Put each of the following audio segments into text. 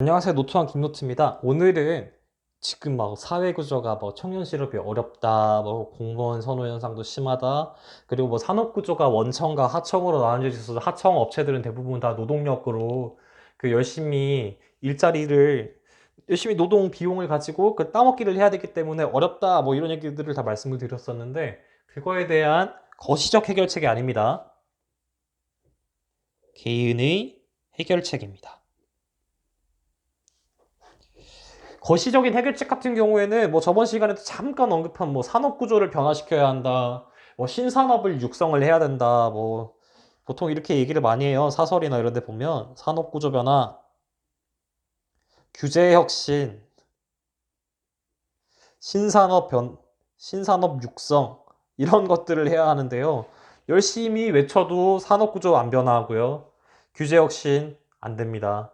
안녕하세요. 노트왕 김노트입니다. 오늘은 지금 막 사회 구조가 뭐 청년 실업이 어렵다, 뭐 공무원 선호 현상도 심하다, 그리고 뭐 산업 구조가 원청과 하청으로 나눠져 있어서 하청 업체들은 대부분 다 노동력으로 그 열심히 일자리를 열심히 노동 비용을 가지고 그 따먹기를 해야 되기 때문에 어렵다, 뭐 이런 얘기들을 다 말씀을 드렸었는데 그거에 대한 거시적 해결책이 아닙니다. 개인의 해결책입니다. 거시적인 해결책 같은 경우에는 뭐 저번 시간에도 잠깐 언급한 뭐 산업 구조를 변화시켜야 한다, 뭐 신산업을 육성을 해야 된다, 뭐 보통 이렇게 얘기를 많이 해요. 사설이나 이런 데 보면 산업 구조 변화, 규제 혁신, 신산업 변, 신산업 육성 이런 것들을 해야 하는데요. 열심히 외쳐도 산업 구조 안 변화하고요. 규제 혁신 안 됩니다.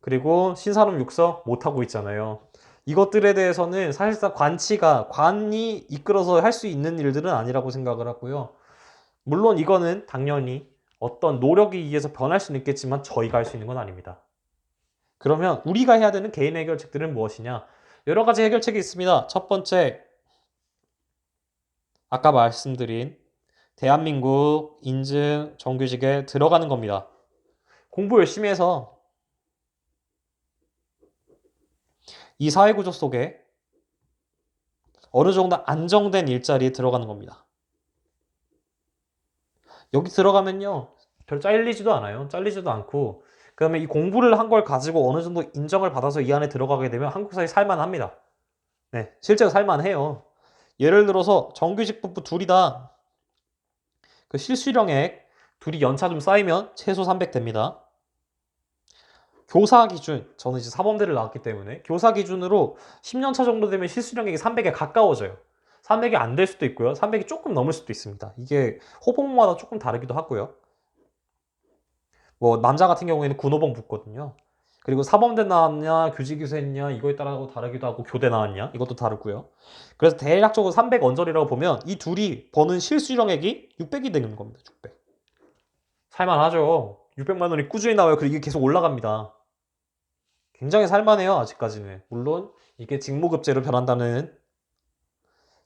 그리고 신산업 육성 못 하고 있잖아요. 이것들에 대해서는 사실상 관치가 관이 이끌어서 할 수 있는 일들은 아니라고 생각을 하고요. 물론 이거는 당연히 어떤 노력에 의해서 변할 수는 있겠지만 저희가 할 수 있는 건 아닙니다. 그러면 우리가 해야 되는 개인 해결책들은 무엇이냐? 여러 가지 해결책이 있습니다. 첫 번째, 아까 말씀드린 대한민국 인증 정규직에 들어가는 겁니다. 공부 열심히 해서 이 사회구조 속에 어느 정도 안정된 일자리에 들어가는 겁니다. 여기 들어가면요, 별 잘리지도 않아요. 잘리지도 않고, 그 다음에 이 공부를 한 걸 가지고 어느 정도 인정을 받아서 이 안에 들어가게 되면 한국 사회 살만합니다. 네, 실제로 살만해요. 예를 들어서 정규직 부부 둘이 다 그 실수령액 둘이 연차 좀 쌓이면 최소 300 됩니다. 교사 기준, 저는 이제 사범대를 나왔기 때문에 교사 기준으로 10년 차 정도 되면 실수령액이 300에 가까워져요. 300이 안 될 수도 있고요. 300이 조금 넘을 수도 있습니다. 이게 호봉마다 조금 다르기도 하고요. 뭐 남자 같은 경우에는 군호봉 붙거든요. 그리고 사범대 나왔냐, 교직교사 했냐 이거에 따라 다르기도 하고 교대 나왔냐 이것도 다르고요. 그래서 대략적으로 300 언저리라고 보면 이 둘이 버는 실수령액이 600이 되는 겁니다. 600. 살만하죠. 600만 원이 꾸준히 나와요. 그리고 이게 계속 올라갑니다. 굉장히 살만해요. 아직까지는. 물론 이게 직무급제로 변한다는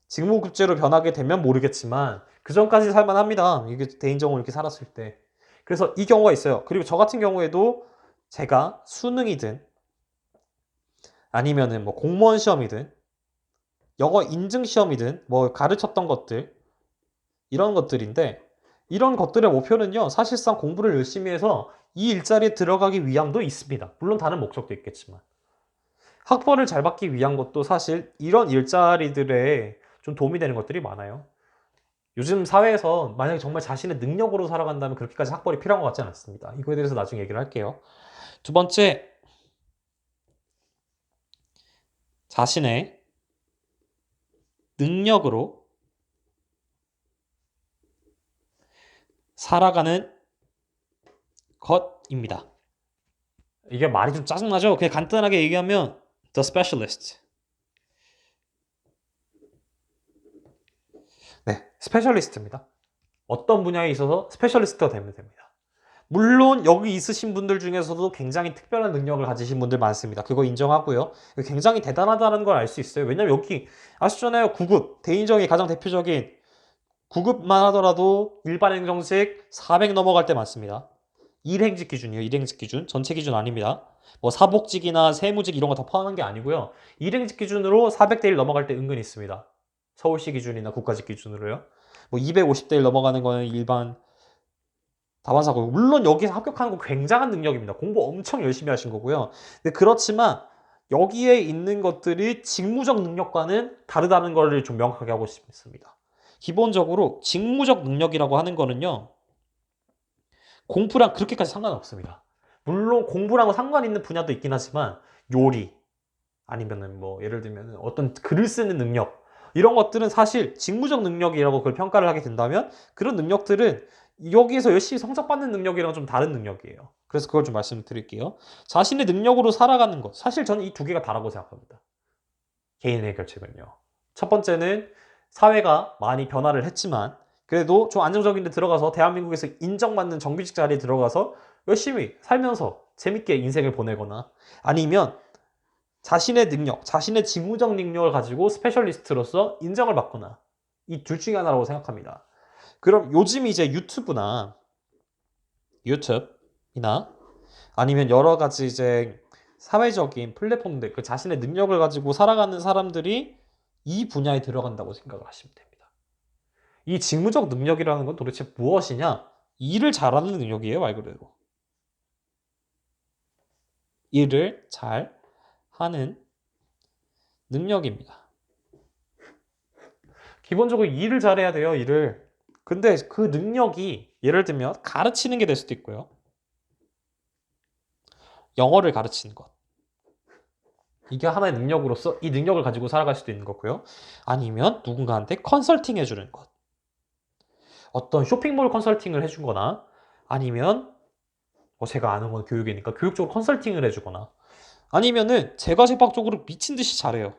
직무급제로 변하게 되면 모르겠지만 그 전까지 살만합니다. 이게 대인정을 이렇게 살았을 때. 그래서 이 경우가 있어요. 그리고 저 같은 경우에도 제가 수능이든 아니면은 뭐 공무원 시험이든 영어 인증 시험이든 뭐 가르쳤던 것들 이런 것들인데 이런 것들의 목표는요 사실상 공부를 열심히 해서 이 일자리에 들어가기 위함도 있습니다. 물론 다른 목적도 있겠지만 학벌을 잘 받기 위한 것도 사실 이런 일자리들에 좀 도움이 되는 것들이 많아요. 요즘 사회에서 만약에 정말 자신의 능력으로 살아간다면 그렇게까지 학벌이 필요한 것 같지 않습니다. 이거에 대해서 나중에 얘기를 할게요. 두 번째, 자신의 능력으로 살아가는 것입니다. 이게 말이 좀 짜증나죠? 그냥 간단하게 얘기하면 the specialist. 네, 스페셜리스트입니다. 어떤 분야에 있어서 스페셜리스트가 되면 됩니다. 물론 여기 있으신 분들 중에서도 굉장히 특별한 능력을 가지신 분들 많습니다. 그거 인정하고요. 굉장히 대단하다는 걸 알 수 있어요. 왜냐면 여기 아시잖아요. 9급 대인정이 가장 대표적인 9급만 하더라도 일반 행정직 400 넘어갈 때 많습니다. 일행직 기준이에요. 일행직 기준. 전체 기준 아닙니다. 뭐 사복직이나 세무직 이런 거 다 포함한 게 아니고요. 일행직 기준으로 400대 1 넘어갈 때 은근 있습니다. 서울시 기준이나 국가직 기준으로요. 뭐 250대 1 넘어가는 거는 일반 다반사고 물론 여기서 합격하는 거 굉장한 능력입니다. 공부 엄청 열심히 하신 거고요. 근데 그렇지만 여기에 있는 것들이 직무적 능력과는 다르다는 것을 좀 명확하게 하고 싶습니다. 기본적으로 직무적 능력이라고 하는 거는요. 공부랑 그렇게까지 상관없습니다. 물론 공부랑 상관 있는 분야도 있긴 하지만 요리 아니면은 뭐 예를 들면 어떤 글을 쓰는 능력 이런 것들은 사실 직무적 능력이라고 그걸 평가를 하게 된다면 그런 능력들은 여기에서 열심히 성적받는 능력이랑 좀 다른 능력이에요. 그래서 그걸 좀 말씀드릴게요. 자신의 능력으로 살아가는 것. 사실 저는 이 두 개가 다라고 생각합니다. 개인 해결책은요. 첫 번째는 사회가 많이 변화를 했지만 그래도 좀 안정적인 데 들어가서 대한민국에서 인정받는 정규직 자리에 들어가서 열심히 살면서 재밌게 인생을 보내거나 아니면 자신의 능력, 자신의 직무적 능력을 가지고 스페셜리스트로서 인정을 받거나 이 둘 중에 하나라고 생각합니다. 그럼 요즘 이제 유튜브나 유튜브이나 아니면 여러 가지 이제 사회적인 플랫폼들 그 자신의 능력을 가지고 살아가는 사람들이 이 분야에 들어간다고 생각을 하시면 됩니다. 이 직무적 능력이라는 건 도대체 무엇이냐? 일을 잘하는 능력이에요, 말 그대로. 일을 잘 하는 능력입니다. 기본적으로 일을 잘해야 돼요, 일을. 근데 그 능력이 예를 들면 가르치는 게 될 수도 있고요. 영어를 가르치는 것. 이게 하나의 능력으로서 이 능력을 가지고 살아갈 수도 있는 거고요. 아니면 누군가한테 컨설팅 해주는 것. 어떤 쇼핑몰 컨설팅을 해주거나 아니면 뭐 제가 아는 건 교육이니까 교육 쪽으로 컨설팅을 해주거나 아니면은 제가 제박적으로 미친 듯이 잘해요.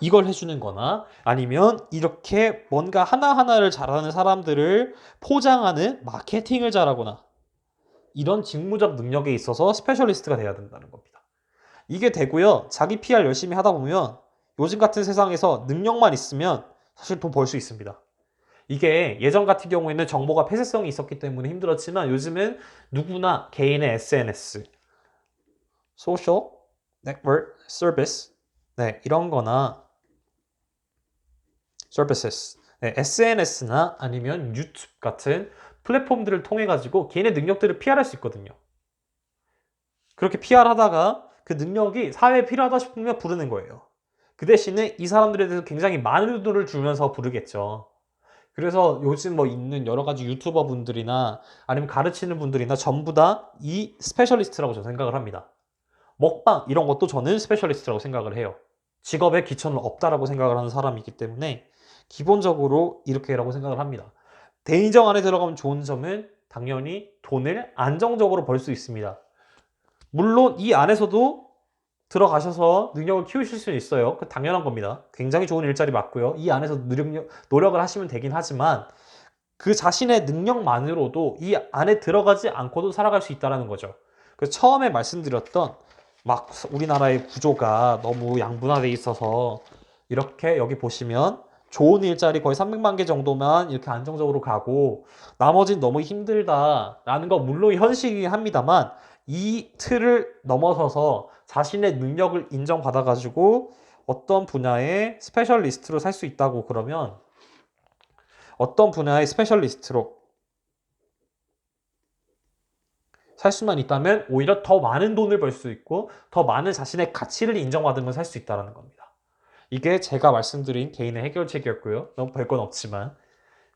이걸 해주는 거나 아니면 이렇게 뭔가 하나하나를 잘하는 사람들을 포장하는 마케팅을 잘하거나 이런 직무적 능력에 있어서 스페셜리스트가 돼야 된다는 겁니다. 이게 되고요. 자기 PR 열심히 하다 보면 요즘 같은 세상에서 능력만 있으면 사실 돈 벌 수 있습니다. 이게 예전 같은 경우에는 정보가 폐쇄성이 있었기 때문에 힘들었지만 요즘은 누구나 개인의 SNS, 소셜 네트워크 서비스 네, 이런 거나 services 네, SNS나 아니면 유튜브 같은 플랫폼들을 통해 가지고 개인의 능력들을 PR할 수 있거든요. 그렇게 PR하다가 그 능력이 사회에 필요하다 싶으면 부르는 거예요. 그 대신에 이 사람들에 대해서 굉장히 많은 돈을 주면서 부르겠죠. 그래서 요즘 뭐 있는 여러 가지 유튜버 분들이나 아니면 가르치는 분들이나 전부 다 이 스페셜리스트라고 저는 생각을 합니다. 먹방 이런 것도 저는 스페셜리스트라고 생각을 해요. 직업에 기천은 없다라고 생각을 하는 사람이기 때문에 기본적으로 이렇게라고 생각을 합니다. 대인정 안에 들어가면 좋은 점은 당연히 돈을 안정적으로 벌 수 있습니다. 물론 이 안에서도 들어가셔서 능력을 키우실 수 있어요. 그 당연한 겁니다. 굉장히 좋은 일자리 맞고요. 이 안에서 노력, 노력을 하시면 되긴 하지만 그 자신의 능력만으로도 이 안에 들어가지 않고도 살아갈 수 있다는 거죠. 그 처음에 말씀드렸던 막 우리나라의 구조가 너무 양분화돼 있어서 이렇게 여기 보시면 좋은 일자리 거의 300만 개 정도만 이렇게 안정적으로 가고 나머지는 너무 힘들다라는 건 물론 현실이긴 합니다만 이 틀을 넘어서서 자신의 능력을 인정받아 가지고 어떤 분야의 스페셜리스트로 살 수 있다고 그러면 어떤 분야의 스페셜리스트로 살 수만 있다면 오히려 더 많은 돈을 벌 수 있고 더 많은 자신의 가치를 인정받으면 살 수 있다는 겁니다. 이게 제가 말씀드린 개인의 해결책이었고요. 너무 별건 없지만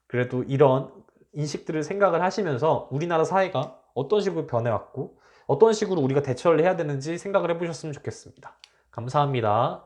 그래도 이런 인식들을 생각을 하시면서 우리나라 사회가 어떤 식으로 변해왔고 어떤 식으로 우리가 대처를 해야 되는지 생각을 해보셨으면 좋겠습니다. 감사합니다.